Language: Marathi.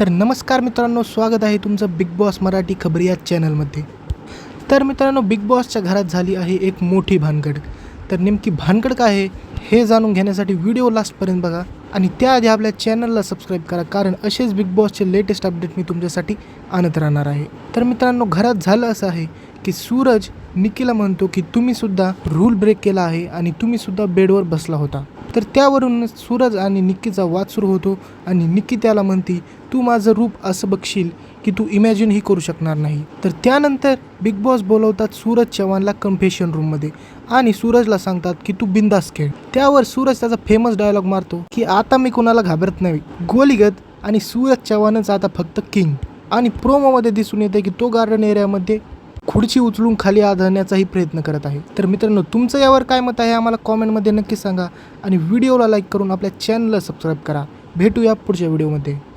तर नमस्कार मित्रांनो स्वागत आहे तुमचं बिग बॉस मराठी खबर या चॅनलमध्ये तर मित्रांनो बिग बॉसच्या घरात झाली आहे एक मोठी भानगड. तर नेमकी भानगड काय आहे हे जाणून घेण्यासाठी व्हिडिओ लास्टपर्यंत बघा आणि त्याआधी आपल्या चॅनलला सबस्क्राईब करा कारण असेच बिग बॉसचे लेटेस्ट अपडेट मी तुमच्यासाठी आणत राहणार आहे. तर मित्रांनो घरात झालं असं आहे की सूरज निकीला म्हणतो की तुम्हीसुद्धा रूल ब्रेक केला आहे आणि तुम्हीसुद्धा बेडवर बसला होता. तर त्यावरून सूरज आणि निक्कीचा वाद सुरू होतो आणि निक्की त्याला म्हणते तू माझं रूप असं बघशील की तू इमॅजिनही करू शकणार नाही. तर त्यानंतर बिग बॉस बोलवतात सूरज चव्हाणला कन्फेशन रूममध्ये आणि सूरजला सांगतात की तू बिंदास खेळ. त्यावर सूरज त्याचा फेमस डायलॉग मारतो की आता मी कोणाला घाबरत नाही. गोलीगत आणि सूरज चव्हाणच आता फक्त किंग आणि प्रोमोमध्ये दिसून येते की तो गार्डन एरियामध्ये खुर्ची उचलून खाली आधळण्याचाही प्रयत्न करत आहे. तर मित्रांनो तुमचं यावर काय मत आहे आम्हाला कॉमेंटमध्ये नक्की सांगा आणि व्हिडिओला लाईक करून आपल्या चॅनलला सबस्क्राईब करा. भेटूया पुढच्या व्हिडिओमध्ये.